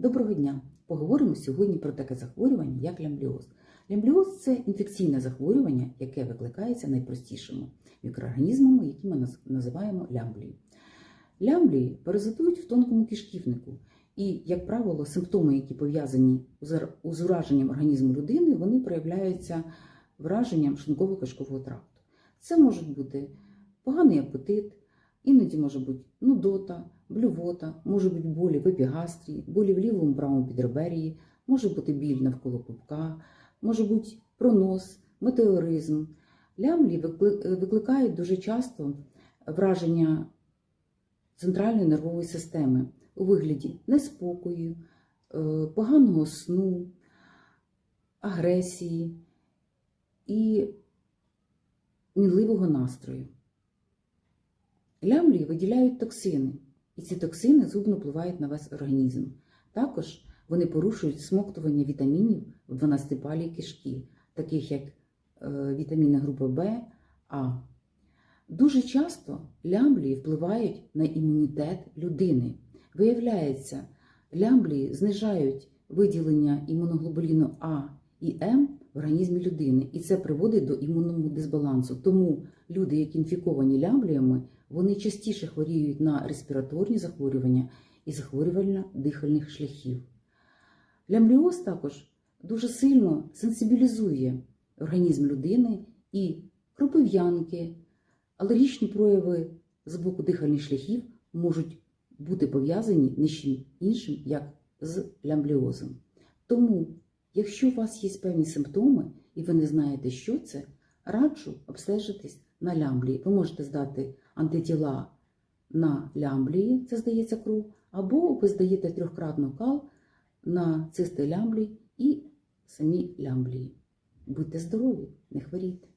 Доброго дня! Поговоримо сьогодні про таке захворювання, як лямбліоз. Лямбліоз це інфекційне захворювання, яке викликається найпростішими мікроорганізмами, які ми наз- називаємо лямблії. Лямблії паразитують в тонкому кишківнику, і, як правило, симптоми, які пов'язані з ура- з ураженням організму людини, вони проявляються враженням шлунково-кишкового тракту. Це можуть бути поганий апетит, іноді може бути нудота, блювота, може бути болі в епігастрії, болі в лівому правому підреберії, може бути біль навколо пупка, може бути пронос, метеоризм. Викли- викликають дуже часто враження центральної нервової системи у вигляді неспокою, е, поганого сну, агресії і мінливого настрою. Лямблії виділяють токсини, і ці токсини згубно впливають на весь організм. Також вони порушують смоктування вітамінів в 12-палій кишки, таких як е, вітаміни групи В, А. Дуже часто лямблії впливають на імунітет людини. Виявляється, лямблії знижають виділення імуноглобуліну А і М в організмі людини, і це приводить до імунного дисбалансу. Тому люди, які інфіковані лямбліями, вони частіше хворіють на респіраторні захворювання і захворювання дихальних шляхів. Лямбліоз також дуже сильно сенсибілізує організм людини і кропив'янки, алергічні прояви з боку дихальних шляхів можуть бути пов'язані не чим іншим, як з лямбліозом. Тому, якщо у вас є певні симптоми і ви не знаєте, що це, раджу обстежитись на лямблії. Ви можете здати антитіла на лямблії, це здається кров, або ви здаєте трьохкратну кал на цисти лямблії і самі лямблії. Будьте здорові, не хворійте.